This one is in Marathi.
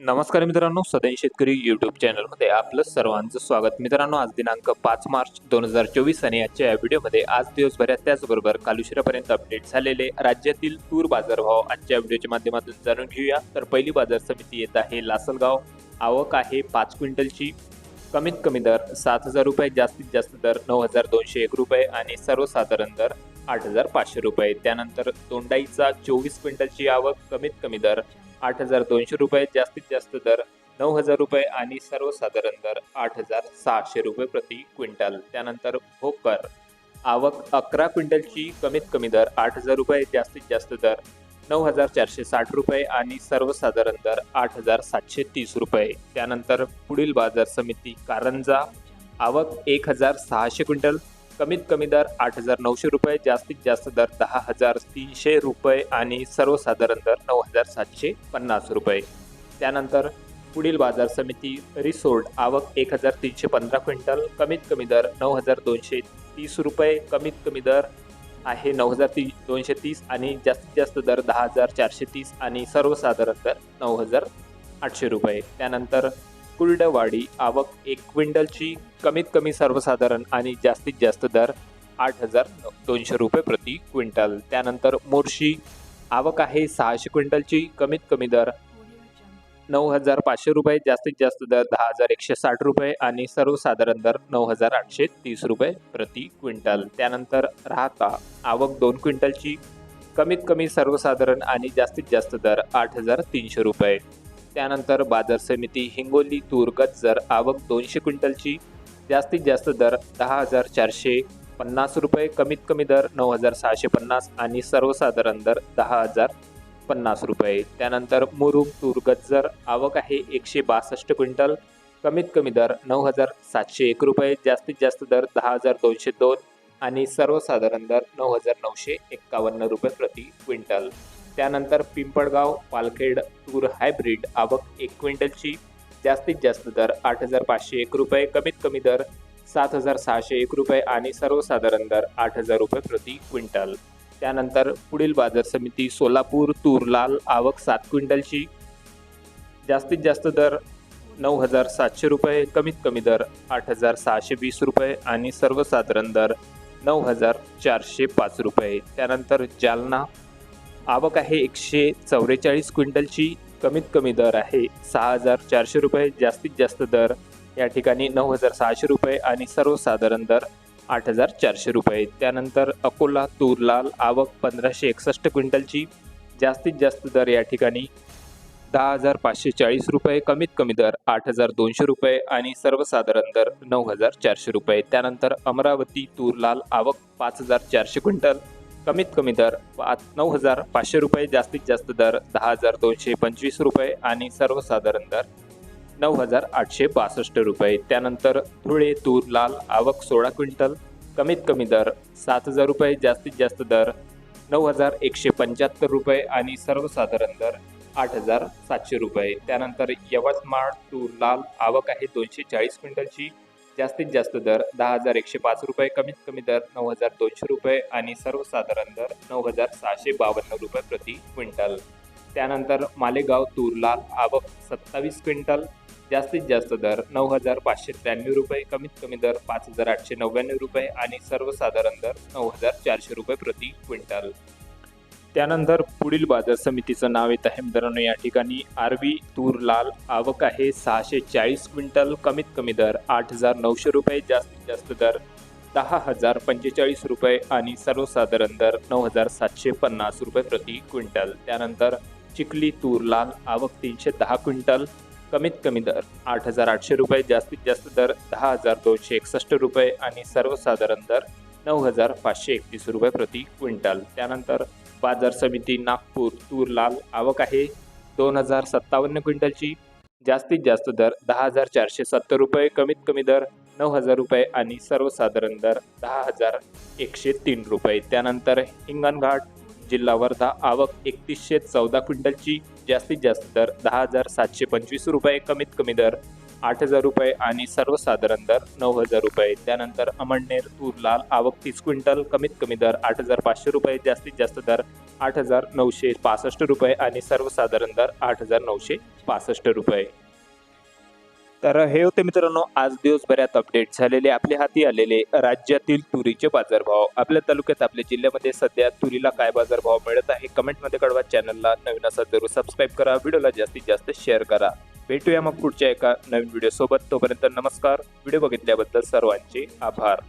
नमस्कार मित्रांनो सदैन शेतकरी यूट्यूब चॅनलमध्ये आपलं सर्वांचं स्वागत. मित्रांनो आज दिनांक पाच मार्च दोन हजार चोवीस आणि आजच्या या व्हिडिओमध्ये आज दिवसभरात त्याचबरोबर काल उशिरापर्यंत अपडेट झालेले राज्यातील तूर बाजारभाव. आजच्या व्हिडिओच्या माध्यमातून जाणून घेऊया. तर पहिली बाजार समिती येत आहे लासलगाव. आवक आहे पाच क्विंटलची. कमीत कमी दर सात हजार रुपये जास्तीत जास्त दर नऊ हजार दोनशे एक रुपये आणि सर्वसाधारण दर आठ हजार पाचशे रुपये. त्यानंतर तोंडाईचा चोवीस क्विंटलची आवक कमीत कमी दर आठ हजार दोनशे रुपये जास्तीत जास्त दर नऊ हजार रुपये आणि सर्वसाधारण दर आठ हजार सहाशे रुपये प्रति क्विंटल. त्यानंतर भोकर. आवक अकरा क्विंटलची कमीत कमी दर आठ हजार रुपये जास्तीत जास्त दर नऊ हजार चारशे साठ रुपये आणि सर्वसाधारण दर आठ हजार सातशे तीस रुपये. त्यानंतर पुढील बाजार समिती कारंजा. आवक एक हजार सहाशे क्विंटल कमीत कमी दर आठ हजार नऊशे रुपये जास्तीत जास्त दर दहा हजार तीनशे रुपये आणि सर्वसाधारण दर नऊ हजार सातशे पन्नास रुपये. त्यानंतर पुढील बाजार समिती रिसोर्ट आवक एक हजार तीनशे पंधरा क्विंटल कमीत कमी दर नऊ हजार दोनशे तीस रुपये कमीत कमी दर आहे नऊ हजार ती दोनशे तीस आणि जास्तीत जास्त दर दहा हजार चारशे तीस आणि सर्वसाधारण दर नऊ हजार आठशे रुपये. त्यानंतर कुर्डवाडी आवक एक क्विंटलची कमीत कमी सर्वसाधारण आणि जास्तीत जास्त दर आठ हजार दोनशे रुपये प्रति क्विंटल. त्यानंतर मोर्शी आवक आहे सहाशे क्विंटलची कमीत कमी दर नऊ हजार पाचशे रुपये जास्तीत जास्त दर दहा हजार एकशे साठ रुपये आणि सर्वसाधारण दर नऊ हजार आठशे तीस रुपये प्रति क्विंटल. त्यानंतर राहता आवक दोन क्विंटलची कमीत कमी सर्वसाधारण आणि जास्तीत जास्त दर आठ हजार तीनशे रुपये. त्यानंतर बाजार समिती हिंगोली तूर गज्जर आवक दोनशे क्विंटलची जास्तीत जास्त दर दहा हजार चारशे पन्नास रुपये कमीत कमी दर नऊ हजार सहाशे पन्नास आणि सर्वसाधारण दर दहा हजार पन्नास रुपये. त्यानंतर मुरुग तूर गज्जर आवक आहे एकशे बासष्ट क्विंटल कमीत कमी दर नऊ हजार सातशे एक रुपये जास्तीत जास्त दर दहा हजार दोनशे दोन आणि सर्वसाधारण दर नऊ हजार नऊशे एक्कावन्न रुपये प्रति क्विंटल. त्यानंतर पिंपळगाव पालखेड तूर हायब्रिड आवक एक क्विंटलची. जास्तीत जास्त दर आठ हजार पाचशे एक रुपये कमीत कमी दर सात हजार सहाशे एक रुपये आणि सर्वसाधारण दर आठ हजार रुपये प्रति क्विंटल. त्यानंतर पुढील बाजार समिती सोलापूर तूर लाल आवक सात क्विंटलची. जास्तीत जास्त दर नऊ हजार सातशे रुपये कमीत कमी दर आठ हजार सहाशे वीस रुपये आणि सर्वसाधारण दर नऊ हजार चारशे पाच रुपये. त्यानंतर जालना आवक आहे एकशे चौवेचाळीस क्विंटलची. कमीत कमी दर आहे सहा हजार चारशे रुपये जास्तीत जास्त दर या ठिकाणी नऊ हजार सहाशे रुपये आणि सर्वसाधारण दर आठ हजार चारशे रुपये. त्यानंतर अकोला तूर लाल आवक पंधराशे एकसष्ट क्विंटलची जास्तीत जास्त दर या ठिकाणी दहा हजार पाचशे चाळीस रुपये कमीत कमी दर आठ हजार दोनशे रुपये आणि सर्वसाधारण दर नऊ हजार चारशे रुपये. त्यानंतर अमरावती तूर लाल आवक पाच हजार चारशे क्विंटल कमीत कमी दर नऊ हजार पाचशे रुपये जास्तीत जास्त दर दहा हजार दोनशे पंचवीस रुपये आणि सर्वसाधारण दर नऊ हजार आठशे बासष्ट रुपये. त्यानंतर धुळे तूर लाल आवक सोळा क्विंटल. कमीत कमी दर सात हजार रुपये जास्तीत जास्त दर नऊ हजार एकशे पंच्याहत्तर रुपये आणि सर्वसाधारण दर आठ हजार सातशे रुपये. त्यानंतर यवतमाळ तूर लाल आवक आहे दोनशे चाळीस क्विंटलची. जास्तीत जास्त दर दहा हजार एकशे पाच रुपये कमीत कमी दर नऊ हजार दोनशे रुपये आणि सर्वसाधारण दर नऊ हजार सहाशे बावन्न रुपये प्रति क्विंटल. त्यानंतर मालेगाव तूर लाल आवक सत्तावीस क्विंटल जास्तीत जास्त दर नऊ हजार पाचशे त्र्याण्णव रुपये कमीत कमी दर पाच हजार आठशे नव्याण्णव रुपये आणि सर्वसाधारण दर नऊ हजार चारशे रुपये प्रति क्विंटल. त्यानंतर पुढील बाजार समितीचं नाव येत आहे. मित्रांनो या ठिकाणी आरबी तूर लाल आवक आहे. सहाशे चाळीस क्विंटल कमीत कमी दर आठ हजार नऊशे रुपये जास्तीत जास्त दर दहा हजार पंचेचाळीस रुपये आणि सर्वसाधारण दर नऊ हजार सातशे पन्नास रुपये प्रति क्विंटल. त्यानंतर चिखली तूर लाल आवक तीनशे दहा क्विंटल कमीत कमी दर आठ हजार आठशे रुपये जास्तीत जास्त दर दहा हजार दोनशे एकसष्ट रुपये आणि सर्वसाधारण दर नऊ हजार पाचशे एकतीस रुपये प्रति क्विंटल. त्यानंतर बाजार समिती नागपूर तूर लाल आवक आहे. दोन हजार सत्तावन्न क्विंटलची जास्तीत जास्त दर दहा हजार चारशे सत्तर रुपये कमीत कमी दर नऊ हजार रुपये आणि सर्वसाधारण दर दहा हजार एकशे तीन रुपये. त्यानंतर हिंगणघाट जिल्हा वर्धा आवक एकतीसशे चौदा क्विंटलची जास्तीत जास्त दर दहा हजार सातशे पंचवीस रुपये कमीत कमी दर आठ हजार रुपये आणि सर्वसाधारण दर नऊ हजार रुपये. त्यानंतर अमळनेर तूर लाल आवक तीस क्विंटल कमीत कमी दर आठ हजार पाचशे रुपये जास्तीत जास्त दर आठ हजार नऊशे पासष्ट रुपये आणि सर्वसाधारण दर आठ हजार नऊशे पासष्ट रुपये. तर हे होते मित्रांनो आज दिवसभरात अपडेट झालेले आपल्या हाती आलेले राज्यातील तुरीचे बाजारभाव. आपल्या तालुक्यात आपल्या जिल्ह्यामध्ये सध्या तुरीला काय बाजारभाव मिळत आहे? कमेंटमध्ये कळवा. चॅनलला नवीन असा जरूर सबस्क्राईब करा. व्हिडिओला जास्तीत जास्त शेअर करा. भेटूया मग पुढच्या एका नवीन व्हिडिओ सोबत. तोपर्यंत नमस्कार. व्हिडिओ बघितल्याबद्दल सर्वांचे आभार.